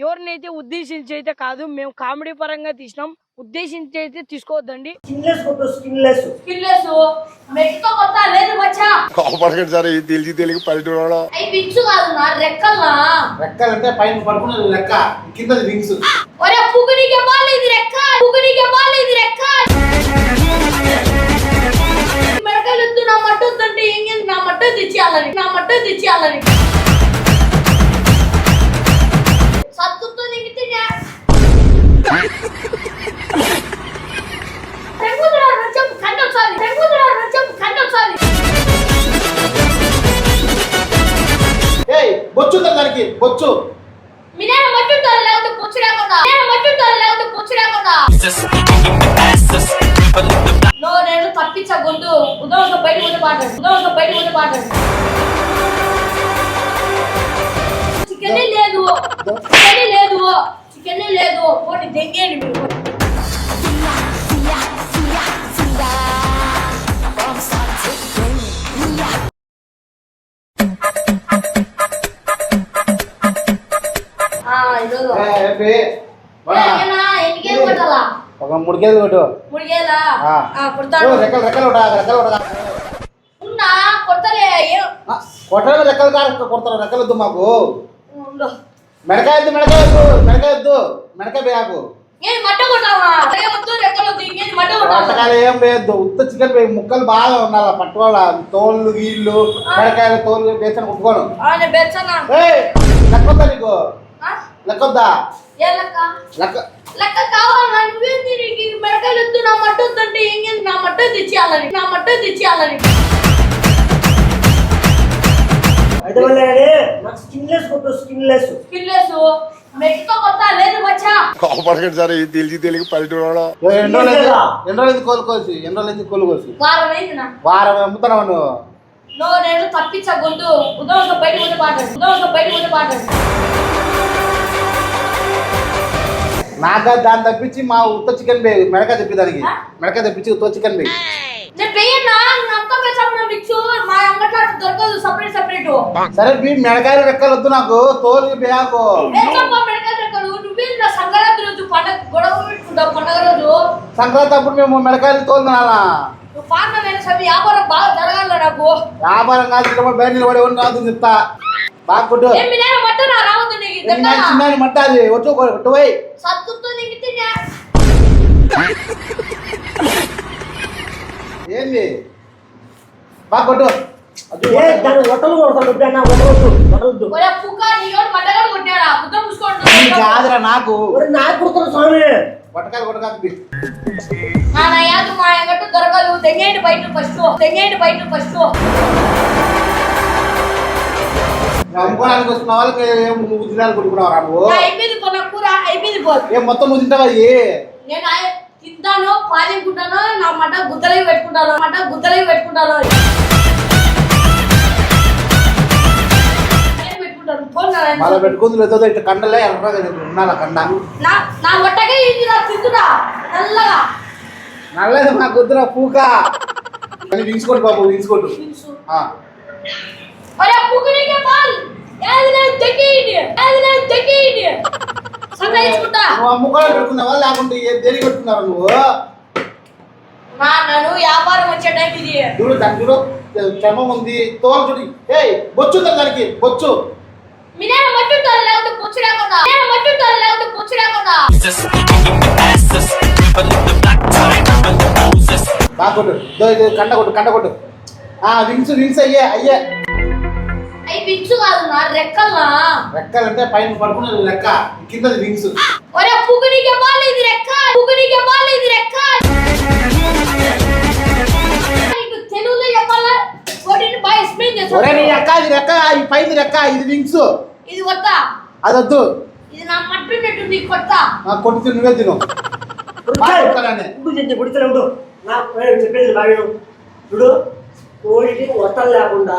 ఎవరినైతే ఉద్దేశించి అయితే కాదు మేము కామెడీ పరంగా తీసినాం. ఉద్దేశించి అయితే తీసుకోవద్దండి కోపడకండి సార్ ఇది తెలిసి తెలియక నా రెక్కలంటే పైన వింగ్స్ ఇది రెక్క. మెడకాయలు దానికి బొచ్చు. నేను మట్టుంటారు లేకపోతే బయట ముందు పాడాడు ఉదయంతో బయట ముందు పాడాడు చికెన్ లేదు. చికెన్ లేదు. చికెన్ లేదు. పోటీ దెంగేయండి మీరు. ఒక మూడు కేజీలు కొట్టు మూడు కేజీలా? ఆ. ఆ, కొడతాను. రెక్కలు రెక్కలు రెక్కలు ఉన్నా, కొడతలే. ఏం? కొట్టడం రెక్కలు కాదు కొడతారు రెక్కలు వద్దు మాకు. మెడకాయ వద్దు మెడకాయ వద్దు మెడకాయ వద్దు మెడకాయ కొట్టావా? వంటకాలు ఏం వేయద్దు ఉత్త చికెన్ వేయి ముక్కలు బాగా ఉండాలి పట్టుకోవాల తోళ్ళు గీళ్ళు మెడకాయలు తోళ్ళు వేసిన కుట్టుకోను నీకు? లెక్కొద్దా? ఏ లెక్క? లెక్క లెక్క కావాలా? నువ్వేంది నీకు ఈ మెడకాయలు వద్దు, నా మట్ట వద్దంటే ఇంకేంది నా మట్ట తెచ్చేయాలని. నా మట్ట తెచ్చేయాలని. అయితే వల్ల నాకు స్కిన్లెస్ కొట్టు స్కిన్లెస్. స్కిన్లెస్. మెట్తో కొత్త లేదు మచ్చా. కోపడకండి సార్ ఇది తెలిసి తెలియక పల్లెటూరు ఏ, ఎన్ని అయింది? ఎన్ని అయింది కోలుకోసి ఎన్ని వారం అయింది నా వారం అమ్ముతున్నావు నువ్వు? నో నేను తప్పించా గొంతు ఉదయంతో బయట ముందు పాడాడు. ఉదయంతో బయట ముందు పాడాడు. నాకు దాన్ని తప్పించి మా ఉత్త చికెన్ బే మెడకాయ తెప్పి దానికి. మెడకాయ తెప్పించి ఉత్త చికెన్ బే. సరే మీ మెడకాయలు రెక్కలు వద్దు నాకు. తోలు సంక్రాంతి రోజు పండగ గొడవ పెట్టుకుంటావు పండగ రోజు? సంక్రాంతి అప్పుడు మేము మెడకాయలు వ్యాపారం బాగా జరగాల నాకు. వ్యాపారం కాదు బయట నిలబడి చెప్తా. బాగా కొట్టు ఏమి నేను మట్ట నా రావద్దు నీకు చిన్న దగ్గర చిన్న మట్ట అది ఒట్టు ఒట్టు పోయి. ఏంది? బాగా కొట్టు దాన్ని ఒట్టలు కొడతాడు బుద్ధం ఇది చూసుకోండి కాదురా నాకు. నాకు కొడుతున్నా స్వామి. కొట్టకాదు అంగట్టు దొరకదు. తెంగేయండి బయట ఫస్ట్. తెంగేయండి బయట ఫస్ట్. అమ్ముకోవడానికి వస్తున్న వాళ్ళకి ఏం నువ్వు తినాలి కొట్టుకున్నావు రా నువ్వు? నా అయిపోయింది కొన్న కూర అయిపోయింది పో ఏం మొత్తం నువ్వు తింటావా ఏ? నేను ఆయ- తింటాను పాలించుకుంటాను నా మట గుద్దలవి పెట్టుకుంటాను మట గుద్దలవి పెట్టుకుంటాను మళ్ళీ పెట్టుకుంది లేదో ఇట్లా కండలే ఎర్రగా ఉండాలి కండ? నా ఇది నా తింటున్నా నల్లగా. నల్లది మా కుదురా పూక. అని వించుకోండి బాబు వించుకోండు తెలుసు. ఆ. ఒరే పుకుడికే బాల్ ఏది లేదు తెగేయండి ఏది లేదు తెగేయండి సంతాయించుకుంటా నువ్వు అమ్ముకోవాలి పెట్టుకున్నావా లేకుంటే ఏ దేనికి పెట్టుకున్నావు నువ్వు నా నన్ను వ్యాపారం వచ్చే టైం ఇది చూడు దాని చూడు చర్మం ఉంది తోలు చూడు ఏయ్ బొచ్చు ఉందా దానికి బొచ్చు మినేన మట్టుంటారు లేకపోతే పుచ్చు లేకుండా నేను మట్టుంటారు లేకపోతే పుచ్చు లేకుండా బాగా కొట్టు దో ఇది కండ కొట్టు కండ కొట్టు ఆ వింగ్స్ వింగ్స్ అయ్యే అయ్యే అవి పిచ్చు కాదు నా రెక్కల్నా? రెక్కలంటే పైన పడుకునే లెక్క కిందది వింగ్స్ ఒరే పుగుడికి బాల్ ఇది రెక్క పుగుడికి బాల్ ఇది రెక్క. తెలుగులో చెప్పాలా? కోటిని బాగా ఎక్స్ప్లెయిన్ ఒరే నీ రెక్క ఇది రెక్క ఈ పైది రెక్క ఇది వింగ్స్ ఇది కొత్త అదొద్దు. ఇది నా మట్టుండేటుంది కొత్త ఆ కొట్టి నువ్వే తిను. నా చెప్పేది బాగా. చూడు కోడికి ఒట్టలు లేకుండా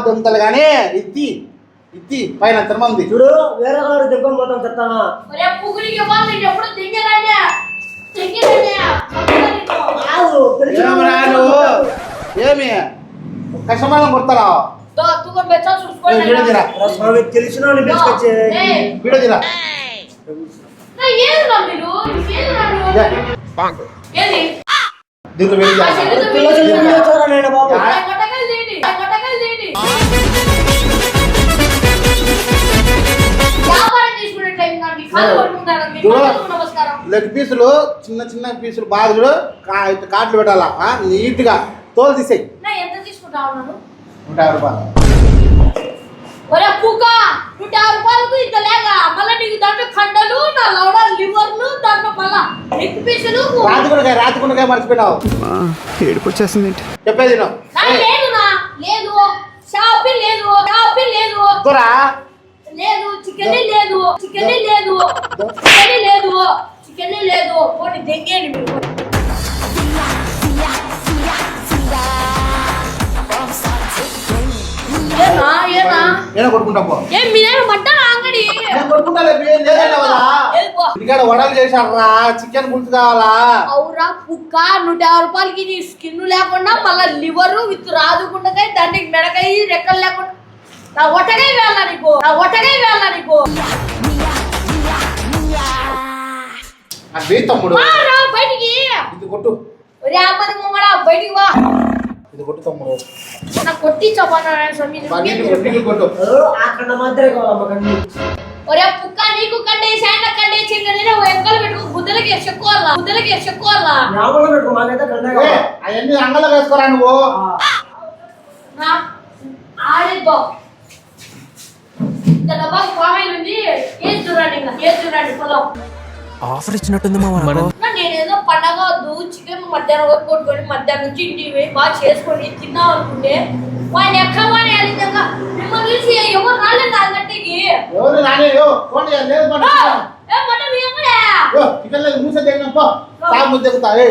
దొంగతలు కానీ ఇత్తి ఇత్తి పైన తిరుమంది చూడు వేరే కాడు దెబ్బ మొత్తం చెప్తానా నేను ఎప్పుడు దింగరానే దింగరానే లెగ్ పీసులు చిన్న చిన్న పీసులు బాగా చూడు కా- ఇట్లా కాట్లు పెట్టాలా? ఆ, నీట్గా తోలు తీసేయి. నూట యాభై రూపాయలు. ఒరే పూక నూట యాభై రూపాయలకు ఇంత లేక మళ్ళీ నీకు దాంట్లో కండలు నా లౌడ లివర్లు దాంట్లో మళ్ళా లెగ్ పీసులు. మర్చిపోయినావు. ఏడుపు వచ్చేసింది చెప్పేది లేదు నా లేదు. షాపి లేదు. షాపి లేదు. లేదు. చికెన్ లేదు. చికెన్ లేదు. చికెన్ లేదు. చికెన్ లేదు. పోటీ దెంగేయండి మీరు. ఏనా కొట్టుకుంటా పో. ఏం అంగడి నేను కొట్టుకుంటా. ఇక్కడ వడలు చేశారా? చికెన్ కావాలా? అవురా నూట యాభై రూపాయలకి నీ స్కిన్ లేకుండా మళ్ళీ లివర్ విత్ రాదుకుండకాయ దానికి మెడకాయ రెక్కలు లేకుండా నా ఒట్టకాయ వేయాలా నీకు? నా ఒట్టకాయ వేయాలా నీకు? అది తమ్ముడు. రా బయటికి. ఇది కొట్టు. ఒరే అమ్మని మొమ్మడా బయటికి వా ఇది కొట్టు తమ్ముడు. నా కొట్టి చపానా స్వామి బాగా కొట్టు నీళ్ళు కొట్టు. ఆ కండ మాత్రమే కావాలమ్మ కండి ఒరే కుక్క నీకు కంటే శాండ కంటే చెంగనే వెంకలు పెట్టుకో గుద్దలకి చెక్కోవాలా గుద్దలకి చెక్కోవాలా జ్ఞాపకం పెట్టుకో మాకైతే కండే ఏ, కావాలి అవన్నీ అంగలో వేసుకోరా నువ్వు? ఆ. నా ఆడిద్దో ఇంత డబ్బా కామెల్ ఉంది. ఏది చూడండి ఇంకా? ఏది చూడండి పొలం? ఆఫర్ ఇచ్చినట్టుంది మా మనకు నా నేనేదో పండగ వద్దు చికెన్ మధ్యాహ్నం వరకు కొట్టుకొని మధ్యాహ్నం నుంచి ఇంటికి పోయి బాగా చేసుకొని తిందాం అనుకుంటే వాడిని ఎక్కడ వాడి అడిగినాక మిమ్మల్ని చూసి ఎవరు రాలేదు అంగట్టికి ఎవరు రానే ఫోన్ చేయాలి లేదు మన ఏ మటన్ ఎక్కడే చికెన్ లేదు మూసే దగ్గర పో సాగు ముద్దెక్కుతా ఏ.